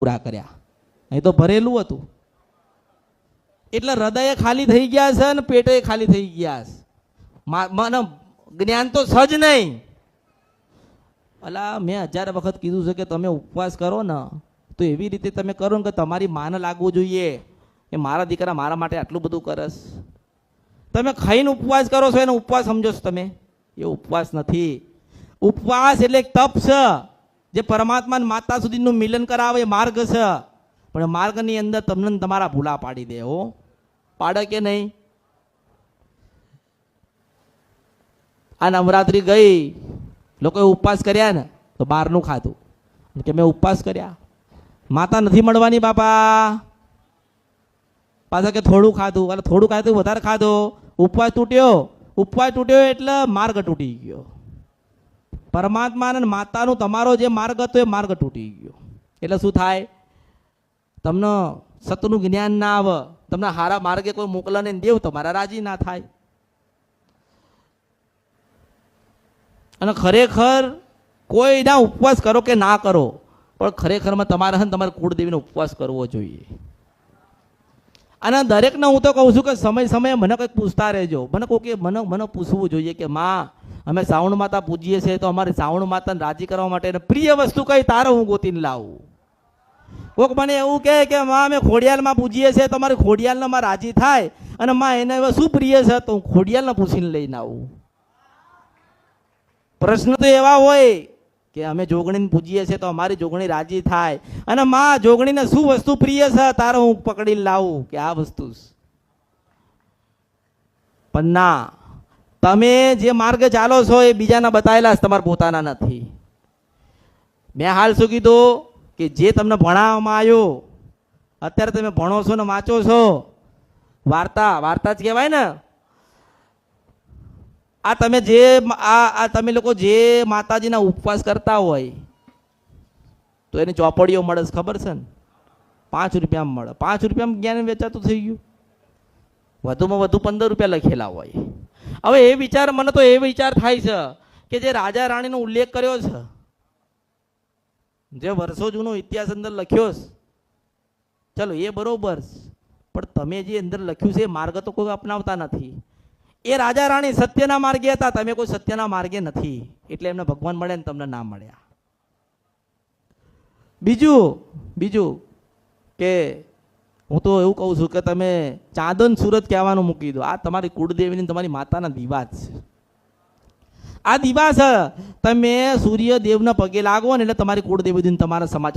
પૂરા કર્યા. અહીં તો ભરેલું હતું. એટલે હૃદય ખાલી થઈ ગયા છે અને પેટે ખાલી થઈ ગયા છે. મને જ્ઞાન તો સજ નહીં. અલા, મેં હજાર વખત કીધું છે કે તમે ઉપવાસ કરો ને, તો એવી રીતે તમે કરો ને કે તમારી માને લાગવું જોઈએ. એ મારા દીકરા મારા માટે આટલું બધું કરસ તમે ખાઈને ઉપવાસ કરો છો, એને ઉપવાસ સમજો છો તમે? એ ઉપવાસ નથી. ઉપવાસ એટલે તપ છે. જે પરમાત્મા માતા સુધીનું મિલન કરાવે માર્ગ છે. પણ માર્ગની અંદર તમને તમારા ભૂલા પાડી દે હો. પાડે કે નહીં? આ નવરાત્રી ગઈ. લોકોએ ઉપવાસ કર્યા ને, તો બહારનું ખાધું. કે મેં ઉપવાસ કર્યા. માતા નથી મળવાની બાપા. પાછા કે થોડું ખાધું. અરે થોડું ખાધું, વધારે ખાધો. ઉપવાસ તૂટ્યો. ઉપવાસ તૂટ્યો એટલે માર્ગ તૂટી ગયો. પરમાત્મા અને માતાનું તમારો જે માર્ગ હતો એ માર્ગ તૂટી ગયો. એટલે શું થાય? તમને સતનું જ્ઞાન ના આવે, તમને હારા માર્ગે કોઈ મોકલે ને દેવ તમારા રાજી ના થાય. અને ખરેખર કોઈના ઉપવાસ કરો કે ના કરો, પણ ખરેખરમાં તમારે હે તમારે કુળદેવીનો ઉપવાસ કરવો જોઈએ. અને દરેકને હું તો કહું છું કે સમય સમયે મને કંઈક પૂછતા રહેજો. મને કોઈ કે મને મને પૂછવું જોઈએ કે, માં અમે શ્રાવણ માતા પૂજીએ છીએ તો અમારે શ્રાવણ માતાને રાજી કરવા માટે પ્રિય વસ્તુ કઈ તારે હું ગોતીને લાવું? કોક મને એવું કહે કે, માં, અમે ખોડિયાલમાં પૂજીએ છીએ તો અમારે ખોડિયાલને માં રાજી થાય અને માં, એને હવે શું પ્રિય છે? તો હું ખોડિયાલને પૂછીને લઈને આવું. પ્રશ્ન તો એવા હોય કે, અમે જોગણીને પૂજીએ છીએ તો અમારી જોગણી રાજી થાય અને માં, જોગણીને શું વસ્તુ પ્રિય છે તારે હું પકડીને લાવું? કે આ વસ્તુ. પણ ના તમે જે માર્ગે ચાલો છો એ બીજાના બતાવેલા છે, તમારા પોતાના નથી. મેં હાલ શું કીધું? કે જે તમને ભણાવવામાં આવ્યો, અત્યારે તમે ભણો છો ને વાંચો છો, વાર્તા વાર્તા જ કહેવાય ને. આ તમે જે આ આ તમે લોકો જે માતાજીના ઉપવાસ કરતા હોય, તો એની ચોપડીઓ મળે ખબર છે ને? પાંચ રૂપિયામાં મળે. પાંચ રૂપિયામાં જ્ઞાન વેચાતું થઈ ગયું. વધુમાં વધુ પંદર રૂપિયા લખેલા હોય. હવે એ વિચાર મને તો એ વિચાર થાય છે કે જે રાજા રાણીનો ઉલ્લેખ કર્યો છે. જે વર્ષો જૂનો ઇતિહાસ અંદર લખ્યો છે. ચલો, એ બરોબર પણ તમે જે અંદર લખ્યું છે, એ માર્ગ તો કોઈ અપનાવતા નથી. એ રાજા રાણી સત્યના માર્ગે હતા, તમે કોઈ સત્યના માર્ગે નથી. એટલે એમને ભગવાન મળે ને તમને ના મળ્યા. બીજું બીજું કે હું તો એવું કહું છું કે તમે ચાંદન સુરત કહેવાનું મૂકી દો. આ તમારી કુળદેવીની તમારી માતાના દીવા જ છે. આ દીવા છે. તમે સૂર્યદેવના પગે લાગો ને એટલે તમારી કુળદેવીને તમારા સમાચાર